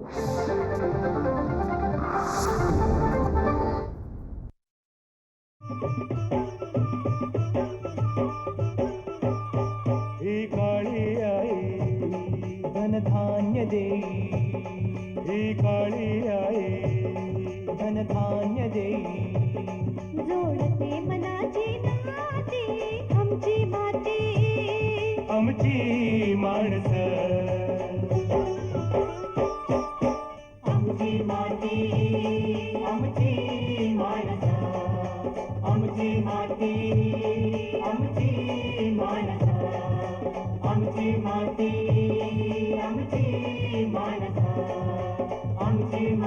Thank you. नमस्कार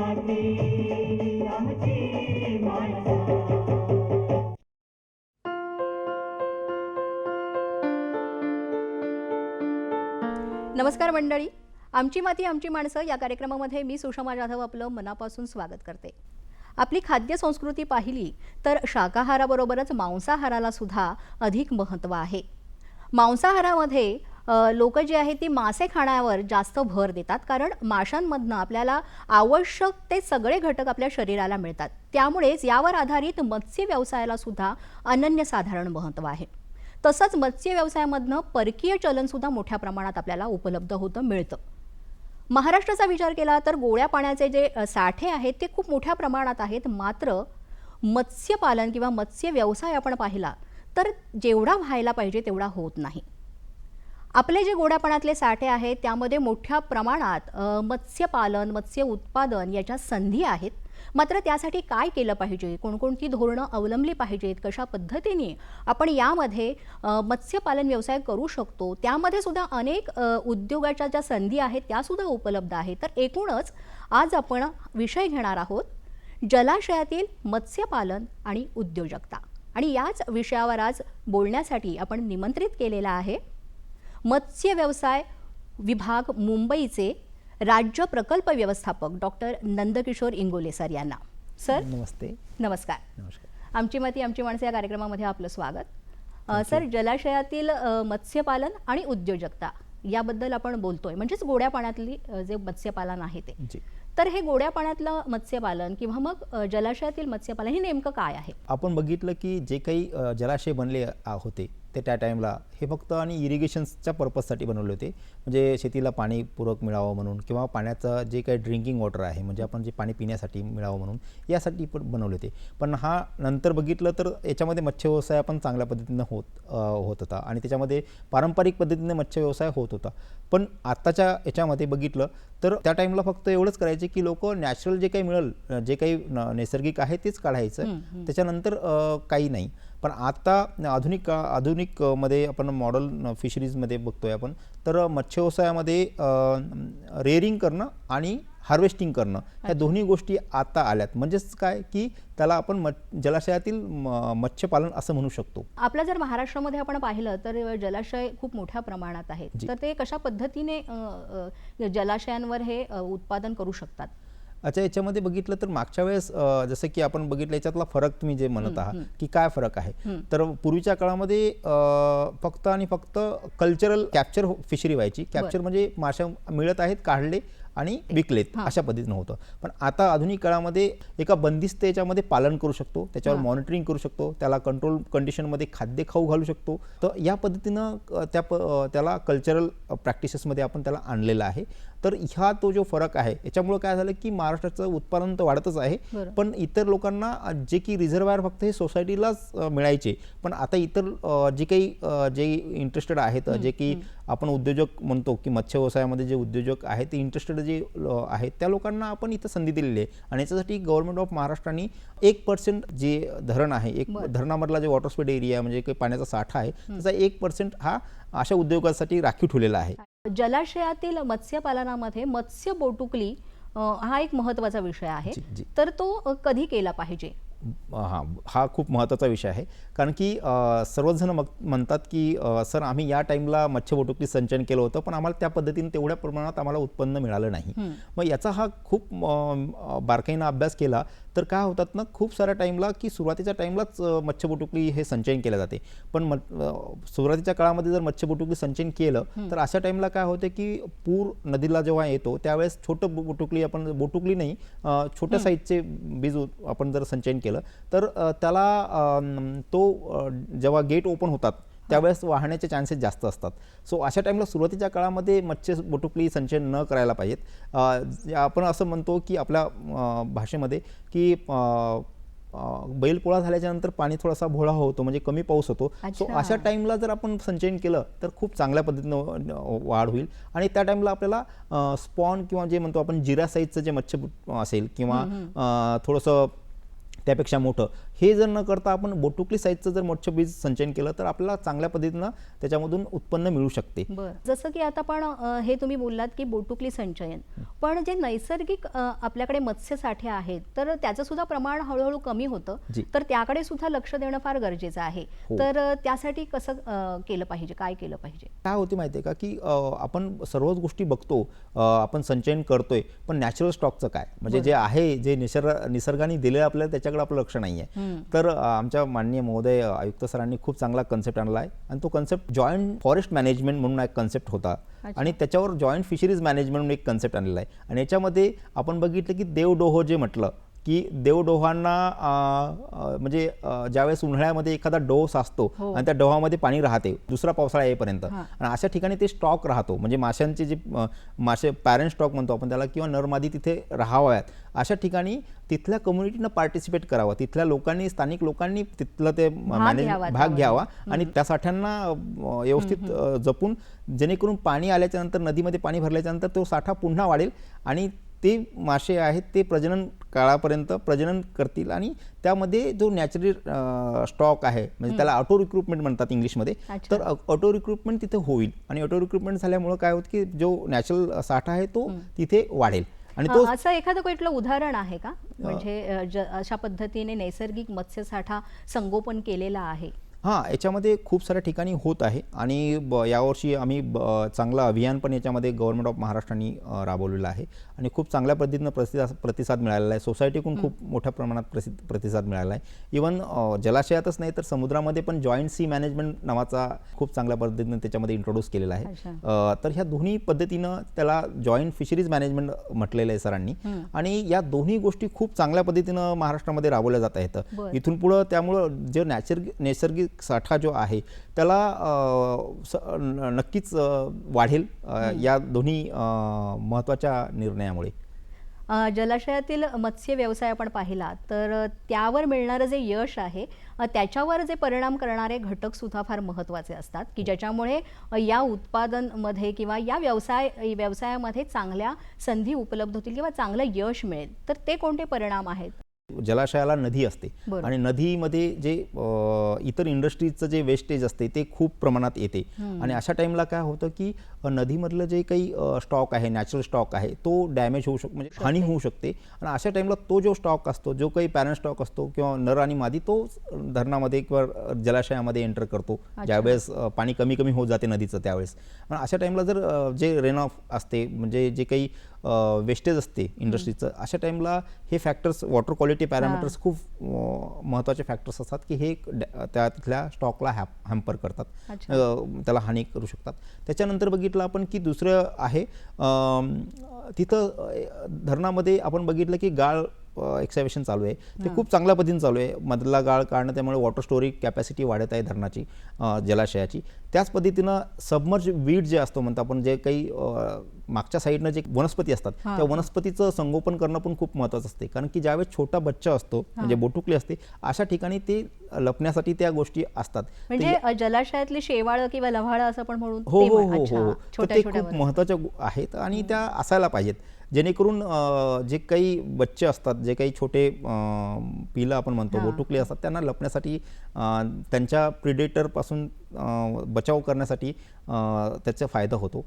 मंडळी. आमची माती आमची माणसं या कार्यक्रमामध्ये मी सुषमा जाधव आपलं मनापासून स्वागत करते. आपली खाद्य संस्कृती पाहिली तर शाकाहाराबरोबरच मांसाहाराला सुद्धा अधिक महत्त्व आहे. मांसाहारामध्ये लोक जी आहेत ती मासे खाण्यावर जास्त भर देतात कारण माशांमधनं आपल्याला आवश्यक ते सगळे घटक आपल्या शरीराला मिळतात. त्यामुळेच यावर आधारित मत्स्य व्यवसायाला सुद्धा अनन्यसाधारण महत्त्व आहे. तसंच मत्स्य व्यवसायामधनं परकीय चलनसुद्धा मोठ्या प्रमाणात आपल्याला उपलब्ध होतं मिळतं. महाराष्ट्राचा विचार केला तर गोळ्या पाण्याचे जे साठे आहेत ते खूप मोठ्या प्रमाणात आहेत. मात्र मत्स्यपालन किंवा मत्स्य व्यवसाय आपण पाहिला तर जेवढा व्हायला पाहिजे तेवढा होत नाही. आपले जे गोड्यापणातले साठे आहेत त्यामध्ये मोठ्या प्रमाणात मत्स्यपालन मत्स्य उत्पादन याच्या संधी आहेत. मात्र त्यासाठी काय केलं पाहिजे? कोणकोणती धोरणं अवलंबली पाहिजेत? कशा पद्धतीने आपण यामध्ये मत्स्यपालन व्यवसाय करू शकतो? त्यामध्ये सुद्धा अनेक उद्योगाच्या ज्या संधी आहेत त्यासुद्धा उपलब्ध आहेत. तर एकूणच आज आपण विषय घेणार आहोत जलाशयातील मत्स्यपालन आणि उद्योजकता. आणि याच विषयावर आज बोलण्यासाठी आपण निमंत्रित केलेला आहे मत्स्य व्यवसाय विभाग मुंबईचे राज्य प्रकल्प व्यवस्थापक डॉक्टर नंदकिशोर इंगोले सर यांना. सर? नमस्ते. नमस्कार. नमस्कार. आमची माती आमची माणसं या कार्यक्रमामध्ये आपलं स्वागत. सर जलाशयातील मत्स्यपालन आणि उद्योजकता याबद्दल आपण बोलतोय. म्हणजेच गोड्या पाण्यातली जे मत्स्यपालन आहे ते. तर हे गोड्या पाण्यातलं मत्स्यपालन किंवा मग जलाशयातील मत्स्यपालन हे नेमकं काय आहे? आपण बघितलं की जे काही जलाशय बनले होते ते त्या टाईमला हे फक्त आणि इरिगेशन्सच्या पर्पजसाठी बनवले होते. म्हणजे शेतीला पाणी पूरक मिळावं म्हणून किंवा पाण्याचं जे काही ड्रिंकिंग वॉटर आहे म्हणजे आपण जे पाणी पिण्यासाठी मिळावं म्हणून यासाठी पण बनवले होते. पण हा नंतर बघितलं तर याच्यामध्ये मत्स्य व्यवसाय पण चांगल्या पद्धतीनं होत होत होता. आणि त्याच्यामध्ये पारंपरिक पद्धतीने मत्स्य व्यवसाय होत होता. पण आत्ताच्या याच्यामध्ये बघितलं तर त्या टाईमला फक्त एवढंच करायचे की लोक नॅचरल जे काही मिळेल जे काही न- नैसर्गिक आहे तेच काढायचं. त्याच्यानंतर काही नाही. पण आता आधुनिक का- आधुनिक अ, मध्ये आपण मॉडल फिशरीजमध्ये बघतोय आपण. तर मत्स्य व्यवसायामध्ये रेअरिंग करणं आणि हार्वेस्टिंग करणं ह्या दोन्ही गोष्टी आता आल्यात. म्हणजेच काय? की त्याला आपण जलाशयातील मत्स्यपालन असं म्हणू शकतो. आपल्या जर महाराष्ट्रामध्ये आपण पाहिलं तर जलाशय खूप मोठ्या प्रमाणात आहेत. तर ते कशा पद्धतीने जलाशयांवर हे उत्पादन करू शकतात? अच्छा याच्यामध्ये बघितलं तर मागच्या वेळेस जसं की आपण बघितलं याच्यातला फरक तुम्ही जे म्हणत आहात की काय फरक आहे? तर पूर्वीच्या काळामध्ये फक्त आणि फक्त कल्चरल कॅप्चर फिशरी व्हायची. कॅप्चर म्हणजे मासे मिळत आहेत काढले आणि विकलेत अशा पद्धतीनं होतं. पण आता आधुनिक काळामध्ये एका बंदिस्त याच्यामध्ये पालन करू शकतो त्याच्यावर मॉनिटरिंग करू शकतो त्याला कंट्रोल कंडिशनमध्ये खाद्य खाऊ घालू शकतो. तर या पद्धतीनं त्या त्याला कल्चरल प्रॅक्टिसेसमध्ये आपण त्याला आणलेलं आहे. तर ह्या तो जो फरक आहे याच्यामुळे काय झालं की महाराष्ट्राचं उत्पादन तर वाढतच आहे. पण इतर लोकांना जे की रिझर्वायर फक्त हे सोसायटीलाच मिळायचे. पण आता इतर जे काही जे इंटरेस्टेड आहेत जे की आपण उद्योजक म्हणतो की मत्स्य व्यवसायामध्ये जे उद्योजक आहेत ते इंटरेस्टेड जे आहेत त्या लोकांना आपण इथं संधी दिलेली आहे. आणि याच्यासाठी गव्हर्नमेंट ऑफ महाराष्ट्राने एक पर्सेंट जे धरण आहे एक धरणामधला जे वॉटर स्पेड एरिया म्हणजे काही पाण्याचा साठा आहे त्याचा एक पर्सेंट हा अशा उद्योगासाठी राखीव ठेवलेला आहे. जलाशयातील मत्स्यपालनामध्ये मत्स्य बोटुकली हा एक महत्त्वाचा विषय आहे. तर तो कधी केला पाहिजे हां हा खूप महत्त्वाचा विषय आहे. कारण की अ, सर्वच जण मग म्हणतात की सर आम्ही या टाईमला मत्स्यबोटुकली संचयन केलं होतं पण आम्हाला त्या पद्धतीने तेवढ्या प्रमाणात आम्हाला उत्पन्न मिळालं नाही. मग याचा हा खूप बारकाईनं अभ्यास केला तर काय होतात ना खूप साऱ्या टाईमला की सुरुवातीच्या टाईमलाच अ, मच्छबोटुकली हे संचयन केलं जाते. पण म सुरुवातीच्या काळामध्ये जर मच्छबोटुकली संचयन केलं तर अशा टाईमला काय होते की पूर नदीला जेव्हा येतो त्यावेळेस छोटं बोटुकली आपण बोटुकली नाही छोट्या साईजचे बीज आपण जर संचयन केलं तर अ, त्याला तो जेव्हा गेट ओपन होतात त्यावेळेस वाहण्याचे चान्सेस जास्त असतात. सो अशा टाईमला सुरुवातीच्या काळामध्ये मच्छी बोटुकली संचयन न करायला पाहिजेत. आपण असं म्हणतो की आपल्या भाषेमध्ये की बैलपोळा झाल्याच्यानंतर पाणी थोडासा भोळा होतो म्हणजे कमी पाऊस होतो. सो. अशा टाईमला जर आपण संचयन केलं तर खूप चांगल्या पद्धतीनं वाढ होईल. आणि त्या टाईमला आपल्याला स्पॉन किंवा जे म्हणतो आपण जिरा साईजचं जे मच्छी असेल किंवा थोडंसं त्यापेक्षा मोठं. हे जर न करता आपण बोटुकली साईजचं जर मच्छी बीज संचयन केलं तर आपल्याला चांगल्या पद्धतीनं त्याच्यामधून उत्पन्न मिळू शकते. बर. जसं की आता पण हे तुम्ही बोललात की बोटुकली संचयन. पण जे नैसर्गिक आपल्याकडे मत्स्यसाठे आहेत तर त्याचं सुद्धा प्रमाण हळूहळू कमी होतं. तर त्याकडे सुद्धा लक्ष देणं फार गरजेचं आहे. हो. तर त्यासाठी कसं केलं पाहिजे? काय केलं पाहिजे? काय होते माहिती आहे का की आपण सर्वच गोष्टी बघतो आपण संचयन करतोय पण नॅचरल स्टॉकचं काय? म्हणजे जे आहे जे निसर्ग निसर्गाने दिलं आपल्याला त्याच्याकडे आपलं लक्ष नाही आहे तर आमच्या माननीय महोदय आयुक्त सरांनी खूप चांगला कन्सेप्ट आणला आहे. आणि तो कन्सेप्ट जॉईंट फॉरेस्ट मॅनेजमेंट म्हणून एक कन्सेप्ट होता. आणि त्याच्यावर जॉईंट फिशरीज मॅनेजमेंट म्हणून एक कन्सेप्ट आणलेला आहे. आणि याच्यामध्ये आपण बघितलं की देवडोहो जे म्हटलं की देवडोहांना म्हणजे ज्यावेळेस उन्हाळ्यामध्ये एखादा डोह साचतो हो. आणि त्या डोहामध्ये पाणी राहते दुसरा पावसाळा येईपर्यंत. आणि अशा ठिकाणी ते स्टॉक राहतो. म्हणजे माशांचे जे मासे पॅरेंट स्टॉक म्हणतो आपण त्याला किंवा नरमादी तिथे राहाव्यात. अशा ठिकाणी तिथल्या कम्युनिटीनं पार्टिसिपेट करावं. तिथल्या लोकांनी स्थानिक लोकांनी तिथलं ते मॅनेज भाग. घ्यावा आणि त्या साठ्यांना व्यवस्थित जपून जेणेकरून पाणी आल्याच्यानंतर नदीमध्ये पाणी भरल्याच्या नंतर तो साठा पुन्हा वाढेल आणि ते मासे आहेत ते प्रजनन काळापर्यंत प्रजनन करतील आणि त्यामध्ये जो नॅचरल स्टॉक आहे म्हणजे त्याला ऑटो रिक्रुटमेंट म्हणतात इंग्लिशमध्ये. तर ऑटो रिक्रुटमेंट तिथे होईल आणि ऑटो रिक्रुटमेंट झाल्यामुळं काय होतं की जो नॅचरल साठा आहे तो तिथे वाढेल. आणि तो असं एखादं कुठलं उदाहरण आहे का? म्हणजे अशा पद्धतीने नैसर्गिक मत्स्यसाठा संगोपन केलेला आहे? हां याच्यामध्ये खूप साऱ्या ठिकाणी होत आहे आणि ब यावर्षी आम्ही ब चांगलं अभियान पण याच्यामध्ये गव्हर्नमेंट ऑफ महाराष्ट्राने राबवलेलं आहे. आणि खूप चांगल्या पद्धतीनं प्रतिसाद प्रतिसाद मिळालेला आहे. सोसायटीकडून खूप मोठ्या प्रमाणात प्रसिद्ध प्रतिसाद मिळाला आहे. इवन जलाशयातच नाही तर समुद्रामध्ये पण जॉईंट सी मॅनेजमेंट नावाचा खूप चांगल्या पद्धतीनं त्याच्यामध्ये इंट्रोड्यूस केलेला आहे. तर ह्या दोन्ही पद्धतीनं त्याला जॉईंट फिशरीज मॅनेजमेंट म्हटलेलं आहे सरांनी. आणि या दोन्ही गोष्टी खूप चांगल्या पद्धतीनं महाराष्ट्रामध्ये राबवल्या जात आहेत. इथून पुढं त्यामुळं जे नैसर्गिक नैसर्गिक साठा जो आहे त्याला नक्कीच वाढेल. या दोन्ही महत्त्वाच्या निर्णयामुळे अ, जलाशयातील मत्स्य व्यवसाय आपण पाहिला तर त्यावर मिळणारं जे यश आहे त्याच्यावर जे परिणाम करणारे घटक सुद्धा फार महत्त्वाचे असतात की ज्याच्यामुळे या उत्पादनमध्ये किंवा या व्यवसाय व्यवसायामध्ये चांगल्या संधी उपलब्ध होतील किंवा चांगलं यश मिळेल. तर ते कोणते परिणाम आहेत? जलाशयाला नदी असते. आणि नदीमध्ये जे इतर इंडस्ट्रीजचं जे वेस्टेज असते ते खूप प्रमाणात येते. आणि अशा टाईमला काय होतं की नदीमधलं जे काही स्टॉक आहे नॅचरल स्टॉक आहे तो डॅमेज होऊ शकतो म्हणजे हानी होऊ शकते. आणि अशा टाईमला तो जो स्टॉक असतो जो काही पॅरेंट स्टॉक असतो किंवा नर आणि मादी तो धरणामध्ये किंवा जलाशयामध्ये एंटर करतो. ज्यावेळेस पाणी कमी कमी होत जाते नदीचं त्यावेळेस. आणि अशा टाईमला जर जे रेन ऑफ असते म्हणजे जे काही वेस्टेज असते इंडस्ट्रीचं अशा टाईमला हे फॅक्टर्स वॉटर क्वालिटी पॅरामीटर्स खूप महत्त्वाचे फॅक्टर्स असतात की हे ड- त्या तिथल्या स्टॉकला हॅप हॅम्पर करतात. त्याला हानी करू शकतात. त्याच्यानंतर बघितलं आपण की दुसरं आहे तिथं धरणामध्ये आपण बघितलं की गाळ एक्सावेशन चालू आहे. ते खूप चांगल्या पद्धतीने चालू आहे. मधला गाळ काढणं त्यामुळे वॉटर स्टोरेज कॅपॅसिटी वाढत आहे धरणाची जलाशयाची. त्याच पद्धतीनं सबमर्ज वीड जे असतो म्हणतो आपण जे काही मागच्या साईडनं जे वनस्पती असतात त्या वनस्पतीचं संगोपन करणं पण खूप महत्त्वाचं असते. कारण की ज्यावेळेस छोटा बच्चा असतो म्हणजे बोटुकली असते अशा ठिकाणी ते लपण्यासाठी त्या गोष्टी असतात. म्हणजे जलाशयातली शेवाळ किंवा लव्हाळ असं पण म्हणून हो ते हो हो हो. ते छोट्या खूप वनस्पती. महत्त्वाच्या गो- आहेत आणि त्या असायला पाहिजेत. जेणेकरून जे काही बच्चे असतात जे काही छोटे पिलं आपण म्हणतो बोटुकली असतात त्यांना लपण्यासाठी त्यांच्या प्रिडेटरपासून बचाव करण्यासाठी त्याचा फायदा होतो.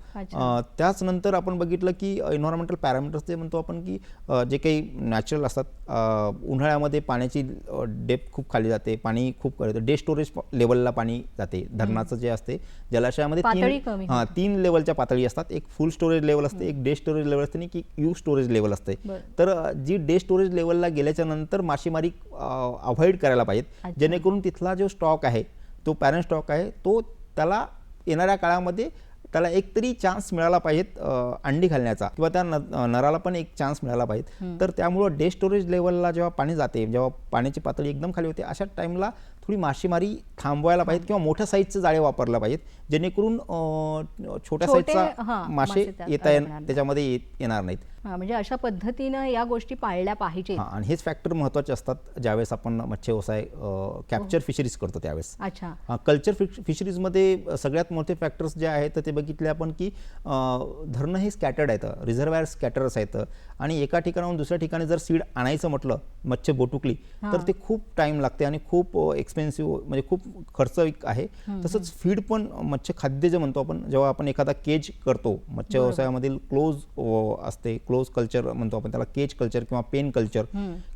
त्याच नंतर आपण बघितलं की एन्व्हायरमेंटल पॅरामीटर्स जे म्हणतो आपण की जे काही नॅचरल असतात उन्हाळ्यामध्ये पाण्याची डेप खूप खाली जाते पाणी खूप डे स्टोरेज लेवलला पाणी जाते धरणाचं जे असते जलाशयामध्ये तीन हां तीन लेवलच्या पातळी असतात एक फुल स्टोरेज लेवल असते एक डे स्टोरेज लेवल असते आणि की यू स्टोरेज लेवल असते. तर जी डे स्टोरेज लेवलला गेल्याच्यानंतर मासेमारी अवॉइड करायला पाहिजेत. जेणेकरून तिथला जो स्टॉक आहे तो पॅरेंट स्टॉक आहे तो त्याला येणाऱ्या काळामध्ये त्याला एकतरी चान्स मिळाला पाहिजेत अंडी घालण्याचा. किंवा त्या नराला पण एक चान्स मिळाला पाहिजे तर त्यामुळं डे स्टोरेज लेवलला जेव्हा पाणी जाते जेव्हा पाण्याची पातळी एकदम खाली होते अशा टाईमला थोडी मासेमारी थांबवायला पाहिजेत किंवा मोठ्या साईजचे जाळे वापरला पाहिजेत जेणेकरून छोट्या छोटे, साईजचा हां, मासे येता. त्याच्यामध्ये येणार नाहीत. हा म्हणजे अशा पद्धतीनं या गोष्टी पाळल्या पाहिजेत. हां आणि हेच फॅक्टर महत्त्वाचे असतात ज्यावेळेस आपण मत्स्य व्यवसाय कॅप्चर फिशरीज करतो त्यावेळेस. अच्छा. कल्चर फिश फिशरीजमध्ये सगळ्यात मोठे फॅक्टर्स जे आहेत ते बघितले आपण की धरणं हे स्कॅटर्ड आहेत रिझर्वायर स्कॅटर्स आहेत आणि एका ठिकाणाहून दुसऱ्या ठिकाणी जर सीड आणायचं म्हटलं मच्छी बोटुकली तर ते खूप टाईम लागते आणि खूप एक्सपेन्सिव्ह म्हणजे खूप खर्चिक आहे. तसंच फीड पण मत्स्य खाद्य जे म्हणतो आपण जेव्हा आपण एखादा केज करतो मत्स्य व्यवसायामधील क्लोज असते. क्लोज कल्चर म्हणतो आपण त्याला केज कल्चर किंवा पेन कल्चर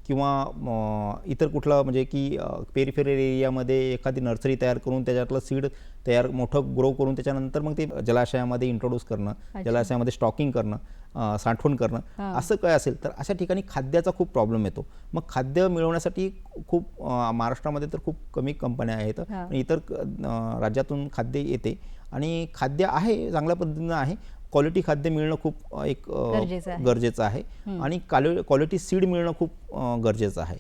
किंवा इतर कुठलं म्हणजे की पेरिफेरल एरियामध्ये एखादी नर्सरी तयार करून त्याच्यातलं सीड तयार मोठं ग्रो करून त्याच्यानंतर मग ते जलाशयामध्ये इंट्रोड्यूस करणं जलाशयामध्ये स्टॉकिंग करणं साठवण करणं असं काय असेल तर अशा ठिकाणी खाद्याचा खूप प्रॉब्लेम येतो. मग खाद्य मिळवण्यासाठी खूप महाराष्ट्रामध्ये तर खूप कमी कंपन्या आहेत इतर राज्यातून खाद्य येते. आणि खाद्य आहे चांगल्या पद्धतीनं आहे. क्वालिटी खाद्य मिळणं खूप एक गरजेचं आहे. आणि क्वालिटी सीड मिळणं खूप गरजेचं आहे.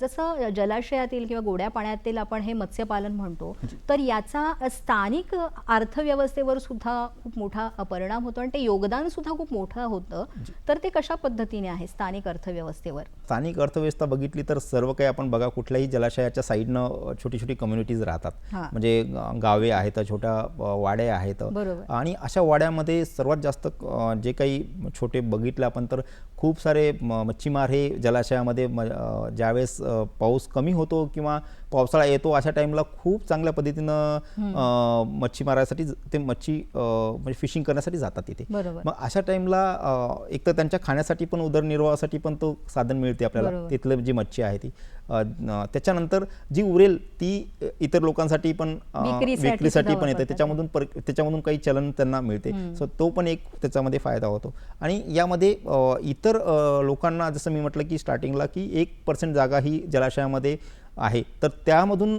जसं जलाशयातील किंवा गोड्या पाण्यातील आपण हे मत्स्यपालन म्हणतो तर याचा स्थानिक अर्थव्यवस्थेवर सुद्धा खूप मोठा परिणाम होतो आणि ते योगदान सुद्धा खूप मोठं होतं. तर ते कशा पद्धतीने आहे स्थानिक अर्थव्यवस्थेवर? स्थानिक अर्थव्यवस्था बघितली तर सर्व काही आपण बघा कुठल्याही जलाशयाच्या साईडनं छोटी छोटी कम्युनिटीज राहतात. म्हणजे गावे आहेत छोट्या वाड्या आहेत. आणि अशा वाड्यामध्ये सर्वात जास्त जे काही छोटे बघितले आपण तर खूप सारे मच्छीमार हे जलाशयामध्ये ज्यावेळेस पाऊस कमी होतो किंवा पावसाळा येतो अशा टाईमला खूप चांगल्या पद्धतीनं मच्छी मारायसाठी ते मच्छी म्हणजे फिशिंग करण्यासाठी जातात तिथे. मग अशा टाईमला एक तर त्यांच्या खाण्यासाठी पण उदरनिर्वाहासाठी पण तो साधन मिळते आपल्याला. तिथलं जी मच्छी आहे ती. त्याच्यानंतर जी उरेल ती इतर लोकांसाठी पण विक्रीसाठी पण येते. त्याच्यामधून त्याच्यामधून काही चलन त्यांना मिळते. सो तो पण एक त्याच्यामध्ये फायदा होतो. आणि यामध्ये इतर लोकांना जसं मी म्हटलं की स्टार्टिंगला की एक पर्सेंट जागा ही जलाशयामध्ये आहे. तर त्यामधून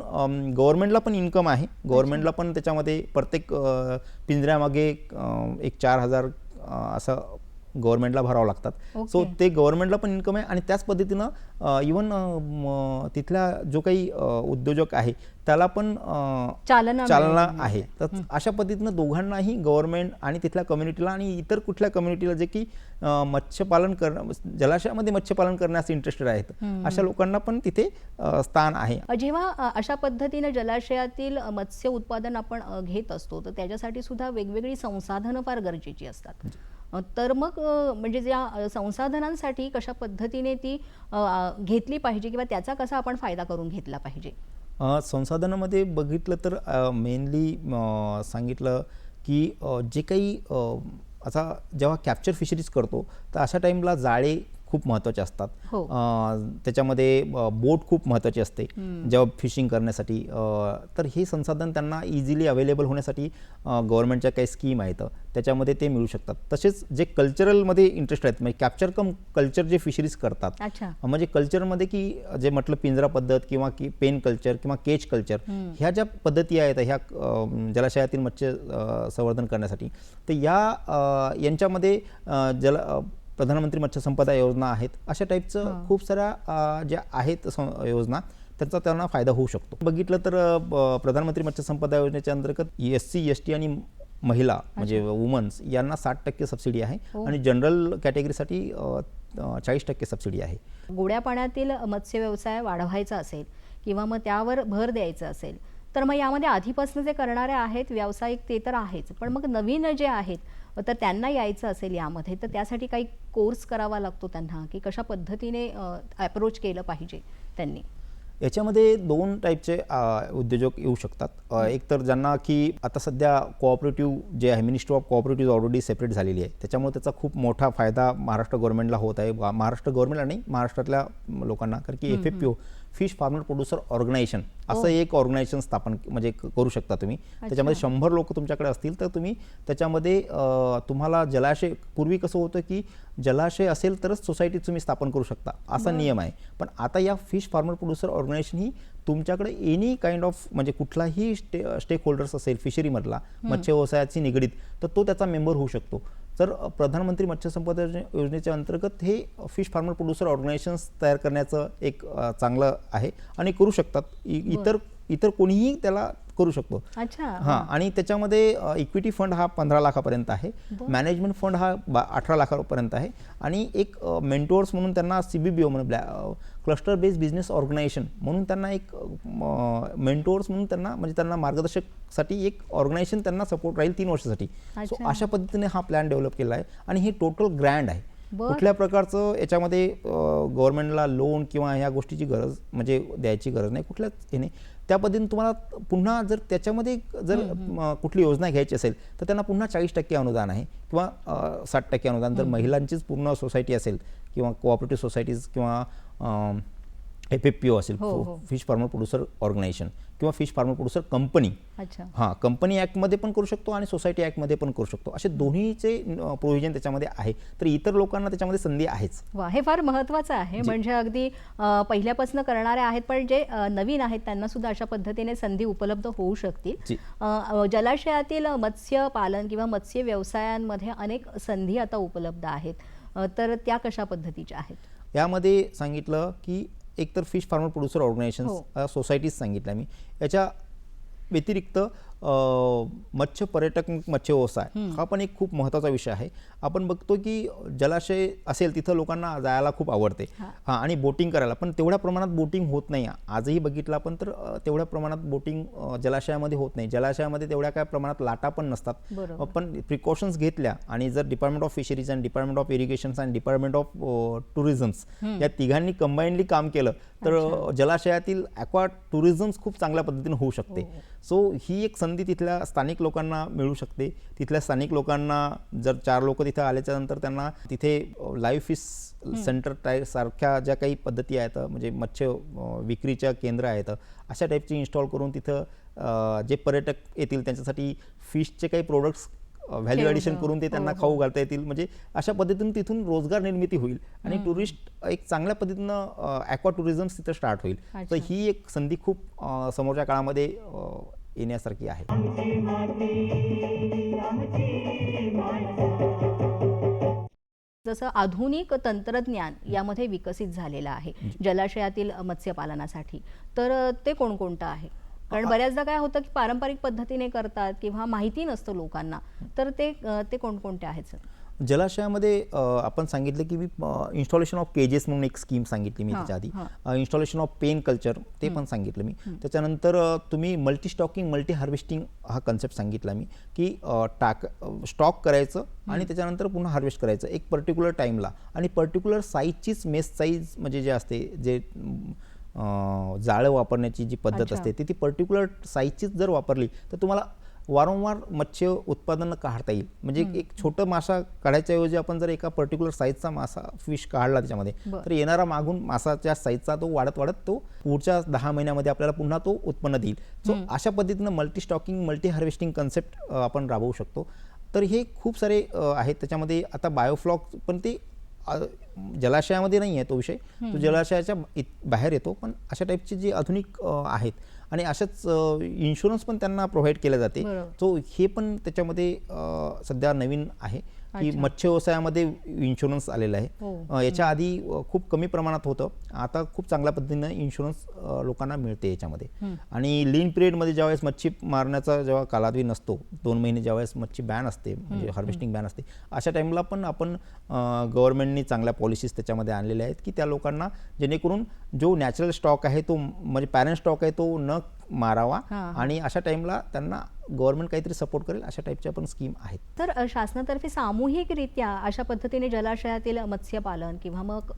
गव्हर्नमेंटला पण इन्कम आहे. गव्हर्नमेंटला पण त्याच्यामध्ये प्रत्येक पिंजऱ्यामागे एक चार हजार असं गव्हर्नमेंटला भरावं लागतात. सो. ते गव्हर्नमेंटला पण इन्कम आहे आणि त्याच पद्धतीनं इवन तिथला जो काही उद्योजक आहे त्याला पण चालना चालना. आहे. तर अशा पद्धतीनं दोघांनाही गव्हर्नमेंट आणि तिथल्या कम्युनिटीला आणि इतर कुठल्या कम्युनिटीला जे की मत्स्यपालन करणं जलाशयामध्ये मत्स्यपालन करण्यास इंटरेस्टेड आहेत अशा लोकांना पण तिथे स्थान आहे. जेव्हा अशा पद्धतीने जलाशयातील मत्स्य उत्पादन आपण घेत असतो तर त्याच्यासाठी सुद्धा वेगवेगळी संसाधनं फार गरजेची असतात. तर मग म्हणजे ज्या संसाधनांसाठी कशा पद्धतीने ती घेतली पाहिजे किंवा त्याचा कसा आपण फायदा करून घेतला पाहिजे? संसाधनामध्ये बघितलं तर मेनली सांगितलं की जे काही असा आता जेव्हा कॅप्चर फिशरीज करतो तर अशा टाईमला जाळे खूप महत्त्वाचे असतात. हो. त्याच्यामध्ये बोट खूप महत्त्वाची असते. जेव्हा फिशिंग करण्यासाठी तर हे संसाधन त्यांना इझिली अवेलेबल होण्यासाठी गव्हर्नमेंटच्या काही स्कीम आहेत. त्याच्यामध्ये ते मिळू शकतात. तसेच जे कल्चरलमध्ये इंटरेस्ट आहेत म्हणजे कॅप्चर कम कल्चर जे फिशरीज करतात. म्हणजे कल्चरमध्ये की जे म्हटलं पिंजरा पद्धत किंवा की पेन कल्चर किंवा केज कल्चर ह्या ज्या पद्धती आहेत ह्या जलाशयातील मत्स्य संवर्धन करण्यासाठी तर या यांच्यामध्ये जल प्रधानमंत्री मत्स्य संपदा योजना आहेत अशा टाईपचं खूप साऱ्या ज्या आहेत योजना त्यांचा त्यांना फायदा होऊ शकतो. बघितलं तर प्रधानमंत्री मत्स्य संपदा योजनेच्या अंतर्गत एस सी एस टी आणि महिला म्हणजे वुमन्स यांना साठ टक्के सबसिडी आहे हो. आणि जनरल कॅटेगरीसाठी चाळीस टक्के सबसिडी आहे. गोड्या पाण्यातील मत्स्य व्यवसाय वाढवायचा असेल किंवा मग त्यावर भर द्यायचा असेल तर मग यामध्ये आधीपासून जे करणारे आहेत व्यावसायिक ते तर आहेच. पण मग नवीन जे आहेत तर त्यांना यायचं असेल यामध्ये तर त्यासाठी काही कोर्स करावा लागतो त्यांना की कशा पद्धतीने अप्रोच केलं पाहिजे त्यांनी. याच्यामध्ये दोन टाईपचे उद्योजक येऊ शकतात. एक तर ज्यांना की आता सध्या कोऑपरेटिव्ह जे आहे ministry of cooperative already separate झालेली आहे. त्याच्यामुळे त्याचा खूप मोठा फायदा महाराष्ट्र गव्हर्नमेंटला होत आहे. महाराष्ट्र गव्हर्नमेंटला नाही महाराष्ट्रातल्या लोकांना. कारण की F F P O fish farmer producer organisation असं एक ऑर्गनायझेशन स्थापन म्हणजे करू शकता तुम्ही. त्याच्यामध्ये शंभर लोक तुमच्याकडे असतील तर तुम्ही त्याच्यामध्ये तुम्हाला जलाशय पूर्वी कसं होतं की जलाशय असेल तरच सोसायटी तुम्ही स्थापन करू शकता असा नियम आहे. पण आता या फिश फार्मर प्रोड्युसर ऑर्गनायझेशन ही तुमच्याकडे एनी काइंड ऑफ म्हणजे कुठलाही स्टे स्टेक होल्डर्स असेल फिशरीमधला मत्स्य व्यवसायाची निगडीत तर तो त्याचा मेंबर होऊ शकतो. तर प्रधानमंत्री मत्स्य संपदा योजने- योजनेच्या अंतर्गत हे फिश फार्मर प्रोड्युसर ऑर्गनायझेशन्स तयार करण्याचं एक चांगलं आहे. आणि करू शकतात. इ- इतर इतर कोणीही त्याला करू शकतो. अच्छा. हां आणि त्याच्यामध्ये इक्विटी फंड हा पंधरा लाखापर्यंत आहे. मॅनेजमेंट फंड हा बा अठरा लाखापर्यंत आहे. आणि एक मेंटोर्स म्हणून त्यांना सी बी बी ओ म्हणून ब्लॅ क्लस्टर बेस्ड बिझनेस ऑर्गनायझेशन म्हणून त्यांना एक मेंटोर्स म्हणून त्यांना म्हणजे त्यांना मार्गदर्शकसाठी एक ऑर्गनायझेशन त्यांना सपोर्ट राहील तीन वर्षासाठी. सो. अशा पद्धतीने हा प्लॅन डेव्हलप केला आहे. आणि हे टोटल ग्रँड आहे. कुठल्या प्रकारचं याच्यामध्ये गव्हर्नमेंटला लोन किंवा ह्या गोष्टीची गरज म्हणजे द्यायची गरज नाही कुठल्याच हे नाही. त्या पद्धतीने तुम्हाला पुन्हा जर त्याच्यामध्ये जर कुठली योजना घ्यायची असेल तर त्यांना पुन्हा चाळीस टक्के अनुदान आहे किंवा साठ टक्के अनुदान. जर महिलांचीच पूर्ण सोसायटी असेल किंवा कोऑपरेटिव्ह सोसायटीज किंवा एफ एफ पी ओ असेल हो, हो. फिश फार्मर प्रोड्युसर ऑर्गनायझेशन किंवा फिश फार्मर प्रोड्युसर कंपनी. अच्छा. हां कंपनी ॲक्टमध्ये पण करू शकतो आणि सोसायटी ॲक्टमध्ये पण करू शकतो. असे दोन्हीचे प्रोव्हिजन त्याच्यामध्ये आहे. तर इतर लोकांना त्याच्यामध्ये संधी आहेच. वा हे फार महत्वाचं आहे. म्हणजे अगदी अ, पहिल्यापासून करणारे आहेत पण जे अ, नवीन आहेत त्यांना सुद्धा अशा पद्धतीने संधी उपलब्ध होऊ शकतील. जी. अ, अ, जलाशयातील मत्स्य पालन किंवा मत्स्य व्यवसायांमध्ये अनेक संधी आता उपलब्ध आहेत. अ, तर त्या कशा पद्धतीच्या आहेत? यामध्ये सांगितलं की एकतर फिश फार्मर प्रोड्युसर हो. ऑर्गनायझेशन्स सोसायटीज सांगितल्या मी याच्या व्यतिरिक्त मत्स्य पर्यटक मत्स्य व्यवसाय हा पण एक खूप महत्त्वाचा विषय आहे. आपण बघतो की जलाशय असेल तिथं लोकांना जायला खूप आवडते. हां. आणि बोटिंग करायला. पण तेवढ्या प्रमाणात बोटिंग होत नाही. आजही बघितलं आपण तर तेवढ्या प्रमाणात बोटिंग जलाशयामध्ये होत नाही. जलाशयामध्ये तेवढ्या काय प्रमाणात लाटा पण नसतात. पण प्रिकॉशन्स घेतल्या आणि जर डिपार्टमेंट ऑफ फिशरीज आणि डिपार्टमेंट ऑफ इरिगेशन्स आणि डिपार्टमेंट ऑफ टुरिझम्स या तिघांनी कंबाईनली काम केलं तर जलाशयातील ॲक्वा टुरिझम्स खूप चांगल्या पद्धतीने होऊ शकते. सो ही एक संधी तिथल्या स्थानिक लोकांना मिळू शकते. तिथल्या स्थानिक लोकांना जर चार लोक तिथं आल्याच्यानंतर त्यांना तिथे लाईव्ह फिश सेंटर टाईप सारख्या ज्या काही पद्धती आहेत म्हणजे मत्स्य विक्रीच्या केंद्र आहेत अशा टाईपची इन्स्टॉल करून तिथं जे पर्यटक येतील त्यांच्यासाठी फिशचे काही प्रोडक्ट्स व्हॅल्यू ठेवणं. ॲडिशन करून ते त्यांना खाऊ घालता येतील. म्हणजे अशा पद्धतीने तिथून रोजगार निर्मिती होईल आणि टुरिस्ट एक चांगल्या पद्धतीनं ॲक्वा टुरिझम तिथं स्टार्ट होईल. तर. ही एक संधी खूप समोरच्या काळामध्ये येण्यासारखी आहे. जसं आधुनिक तंत्रज्ञान यामध्ये विकसित झालेलं आहे जलाशयातील मत्स्यपालनासाठी. तर ते कोणकोणतं आहे? कारण बऱ्याचदा काय होतं की पारंपरिक पद्धतीने करतात किंवा माहिती नसतं लोकांना तर ते ते कोणकोणते आहेत सर? जलाशयामध्ये आपण सांगितलं की मी इन्स्टॉलेशन ऑफ केजेस म्हणून एक स्कीम सांगितली मी त्याच्या आधी. इन्स्टॉलेशन ऑफ पेन कल्चर ते पण सांगितलं मी. त्याच्यानंतर तुम्ही मल्टी स्टॉकिंग मल्टी हार्वेस्टिंग हा कन्सेप्ट सांगितला मी की टाक स्टॉक करायचं आणि त्याच्यानंतर पुन्हा हार्वेस्ट करायचं. एक पर्टिक्युलर टाईमला आणि पर्टिक्युलर साईजचीच मेस साईज म्हणजे जे असते जे जाळं वापरण्याची जी पद्धत. असते ती ती पर्टिक्युलर साईजचीच जर वापरली तर तुम्हाला वारंवार मत्स्य उत्पादन काढता येईल. म्हणजे एक छोटं मासा काढायच्या ऐवजी आपण जर एका पर्टिक्युलर साईजचा मासा फिश काढला त्याच्यामध्ये. तर येणारा मागून मासाच्या साईजचा तो वाढत वाढत तो पुढच्या दहा महिन्यामध्ये आपल्याला पुन्हा तो उत्पन्न देईल. सो अशा पद्धतीनं multi stocking multi harvesting concept आपण राबवू शकतो. तर हे खूप सारे आहेत. त्याच्यामध्ये आता बायोफ्लॉक पण ते जलाशयामध्ये नाही आहे तो विषय. तो जलाशयाच्या बाहेर येतो. पण अशा टाईपचे जे आधुनिक आहेत आणि अशाच इन्शुरन्स पण त्यांना प्रोव्हाइड केले जाते. सो हे पण त्याच्यामध्ये सध्या नवीन आहे. की. मत्स्य व्यवसायामध्ये इन्शुरन्स आलेला आहे. हो. याच्या आधी खूप कमी प्रमाणात होतं. आता खूप चांगल्या पद्धतीनं इन्शुरन्स लोकांना मिळते याच्यामध्ये. आणि लीन पिरियडमध्ये ज्यावेळेस मच्छी मारण्याचा जेव्हा कालावधी नसतो दोन महिने ज्यावेळेस मच्छी बॅन असते म्हणजे हार्वेस्टिंग बॅन असते अशा टाईमला पण आपण गव्हर्नमेंटनी चांगल्या पॉलिसीज त्याच्यामध्ये आणलेल्या आहेत की त्या लोकांना जेणेकरून जो नॅचरल स्टॉक आहे तो म्हणजे पॅरेंट स्टॉक आहे तो न मारावा. आणि अशा टाईमला त्यांना गव्हर्नमेंट काहीतरी सपोर्ट करेल अशा टाईपच्या पण स्कीम आहेत तर शासनातर्फे सामूहिकरित्या अशा पद्धतीने जलाशयातील मत्स्यपालन किंवा मग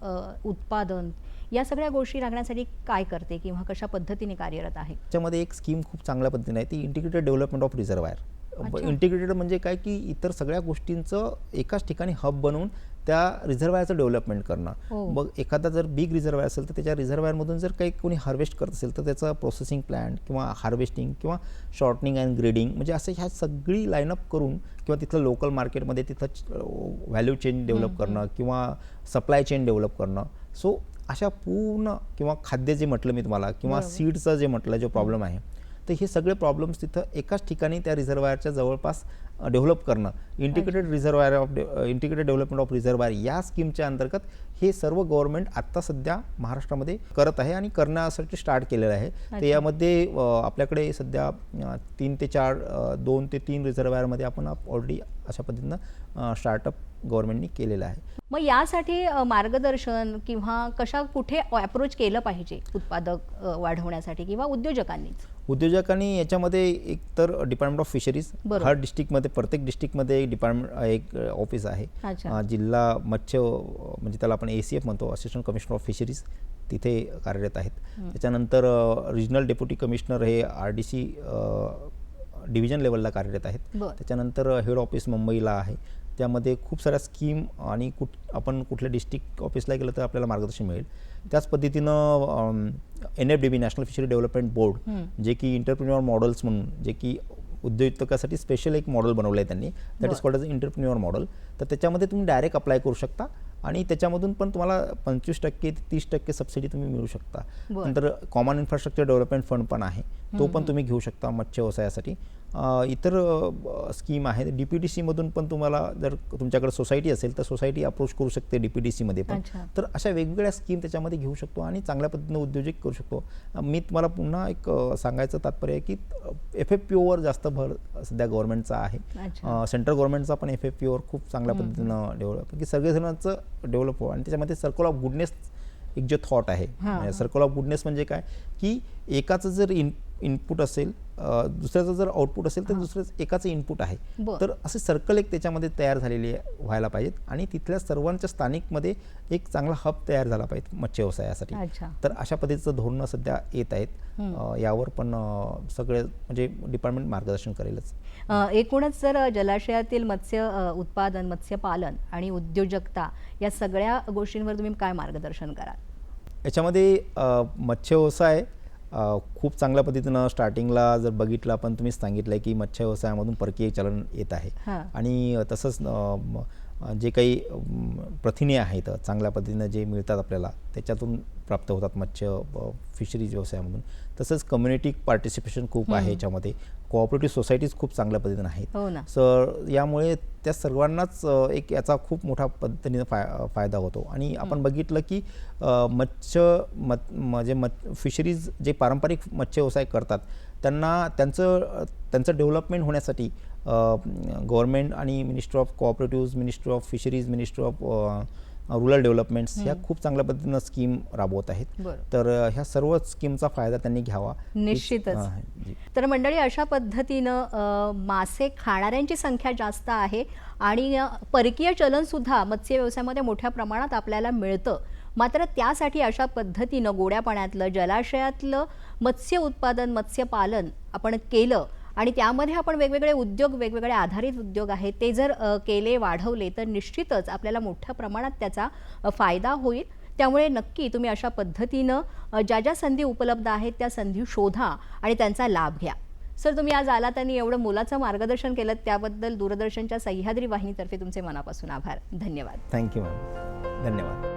उत्पादन या सगळ्या गोष्टी लागण्यासाठी काय करते किंवा कशा पद्धतीने कार्यरत आहे त्याच्यामध्ये एक स्कीम खूप चांगल्या पद्धतीने आहे ती integrated development of reservoir. Integrated म्हणजे काय की इतर सगळ्या गोष्टींचं एकाच ठिकाणी हब बनवून त्या रिझर्वायरचं डेव्हलपमेंट हो. करणं मग एखादा जर बिग रिझर्वायर असेल तर त्याच्या रिझर्वायरमधून जर काही कोणी हार्वेस्ट करत असेल तर त्याचं प्रोसेसिंग प्लॅन किंवा हार्वेस्टिंग किंवा शॉर्टनिंग अँड ग्रेडिंग म्हणजे असं ह्या सगळी लाईनअप करून किंवा तिथलं लोकल मार्केटमध्ये तिथलं व्हॅल्यू चेन डेव्हलप करणं किंवा सप्लाय चेन डेव्हलप करणं. सो अशा पूर्ण किंवा खाद्य जे म्हटलं मी तुम्हाला किंवा. सीडचा जे म्हटलं जो प्रॉब्लेम आहे तर हे सगळे प्रॉब्लेम्स तिथं एकाच ठिकाणी त्या रिझर्वायरच्या जवळपास डेव्हलप करणं. Integrated reservoir of integrated development of reservoir या स्कीमच्या अंतर्गत हे सर्व गव्हर्नमेंट आत्ता सध्या महाराष्ट्रामध्ये करत आहे आणि करण्यासाठी स्टार्ट केलेलं आहे. तर यामध्ये आपल्याकडे सध्या तीन ते चार दोन ते तीन रिझर्वायरमध्ये आपण ऑलरेडी अशा पद्धतीनं स्टार्टअप गव्हर्नमेंटनी केलेलं आहे. मग यासाठी मार्गदर्शन किंवा कशा कुठे अप्रोच केलं पाहिजे उत्पादक वाढवण्यासाठी किंवा उद्योजकांनीच उद्योजकांनी याच्यामध्ये एक तर डिपार्टमेंट ऑफ फिशरीज. हर डिस्ट्रिक्टमध्ये प्रत्येक डिस्ट्रिक्टमध्ये एक डिपार्टमेंट एक ऑफिस आहे. जिल्हा मत्स्य म्हणजे त्याला आपण ए सी एफ म्हणतो असिस्टंट कमिशनर ऑफ फिशरीज तिथे कार्यरत आहेत. त्याच्यानंतर रिजनल डेप्युटी कमिशनर हे आर डी सी डिव्हिजन लेवलला कार्यरत आहेत. त्याच्यानंतर हेड ऑफिस मुंबईला आहे. त्यामध्ये खूप साऱ्या स्कीम आणि कुठ आपण कुठल्या डिस्ट्रिक्ट ऑफिसला गेलं तर आपल्याला मार्गदर्शन मिळेल. त्याच पद्धतीनं N F D B national fishery development board जे की इंटरप्रिन्युअर मॉडेल्स म्हणून जे की उद्योजकासाठी स्पेशल एक मॉडेल बनवलं आहे त्यांनी that is called as entrepreneur model तर त्याच्यामध्ये तुम्ही डायरेक्ट अप्लाय करू शकता आणि त्याच्यामधून पण तुम्हाला पंचवीस टक्के ते तीस टक्के सबसिडी तुम्ही मिळू शकता. नंतर कॉमन इन्फ्रास्ट्रक्चर डेव्हलपमेंट फंड पण आहे. तो पण तुम्ही घेऊ शकता मत्स्य व्यवसायासाठी इतर स्कीम आहे डी पी डी सीमधून पण तुम्हाला जर तुमच्याकडे सोसायटी असेल तर सोसायटी अप्रोच करू शकते डी पी डी सीमध्ये पण. तर अशा वेगवेगळ्या स्कीम त्याच्यामध्ये घेऊ शकतो आणि चांगल्या पद्धतीनं उद्योजक करू शकतो. मी तुम्हाला पुन्हा एक सांगायचं तात्पर्य आहे की एफ एफ पी ओवर जास्त भर सध्या गव्हर्नमेंटचा आहे. सेंट्रल गव्हर्नमेंटचा पण एफ एफ पी ओवर खूप चांगल्या पद्धतीनं डेव्हलप की सगळेजणांचं डेव्हलप हो आणि त्याच्यामध्ये सर्कल ऑफ गुडनेस एक जे थॉट आहे. सर्कल ऑफ गुडनेस म्हणजे काय? की एकाचं जर इन इनपुट असेल दुसऱ्याचं जर आउटपुट असेल तर दुसऱ्याचं एकाचं इनपुट आहे. तर असे सर्कल एक त्याच्यामध्ये तयार झालेली आहे- व्हायला पाहिजेत. आणि तिथल्या सर्वांच्या स्थानिकमध्ये एक चांगला हब तयार झाला पाहिजे मत्स्य व्यवसायासाठी अच्छा. तर अशा पद्धतीचं धोरणं सध्या येत आहेत. यावर पण सगळे म्हणजे डिपार्टमेंट मार्गदर्शन करेलच. एकूणच जर जलाशयातील मत्स्य उत्पादन मत्स्यपालन आणि उद्योजकता या सगळ्या गोष्टींवर तुम्ही काय मार्गदर्शन कराल? याच्यामध्ये मत्स्य व्यवसाय खूप चांगल्या पद्धतीनं स्टार्टिंगला जर बघितलं आपण तुम्ही सांगितलं की मत्स्य व्यवसायामधून परकीय चलन येत आहे. आणि तसंच जे काही प्रथिने आहेत चांगल्या पद्धतीनं जे मिळतात आपल्याला त्याच्यातून प्राप्त होतात मत्स्य फिशरीज व्यवसायामधून. तसंच कम्युनिटी पार्टिसिपेशन खूप आहे याच्यामध्ये. कोऑपरेटिव्ह सोसायटीज खूप चांगल्या पद्धतीनं आहेत. हो ना. सर यामुळे त्या सर्वांनाच एक याचा खूप मोठा पद्धतीने फाय फायदा होतो. आणि आपण बघितलं की मत्स्य मत म्हणजे मत फिशरीज जे पारंपरिक मत्स्य व्यवसाय करतात त्यांना त्यांचं त्यांचं डेव्हलपमेंट होण्यासाठी गव्हर्नमेंट आणि minister of cooperative minister of fisheries minister of rural developments ह्या खूप चांगल्या पद्धतीनं स्कीम राबवत आहेत. तर ह्या सर्व स्कीमचा फायदा त्यांनी घ्यावा. निश्चितच. तर मंडळी अशा पद्धतीनं मासे खाणाऱ्यांची संख्या जास्त आहे आणि परकीय चलनसुद्धा मत्स्य व्यवसायामध्ये मोठ्या प्रमाणात आपल्याला मिळतं. मात्र त्यासाठी अशा पद्धतीनं गोड्या पाण्यातलं जलाशयातलं मत्स्य उत्पादन मत्स्यपालन आपण केलं आणि त्यामध्ये आपण वेगवेगळे उद्योग वेगवेगळे आधारित उद्योग आहेत. ते जर केले वाढवले तर निश्चितच आपल्याला मोठ्या प्रमाणात त्याचा फायदा होईल. त्यामुळे नक्की तुम्ही अशा पद्धतीनं ज्या ज्या संधी उपलब्ध आहेत त्या संधी शोधा आणि त्यांचा लाभ घ्या. सर तुम्ही आज आलात आणि एवढं मुलाचं मार्गदर्शन केलं त्याबद्दल दूरदर्शनच्या सह्याद्री वाहिनीतर्फे तुमचे मनापासून आभार. धन्यवाद. थँक्यू मॅम धन्यवाद.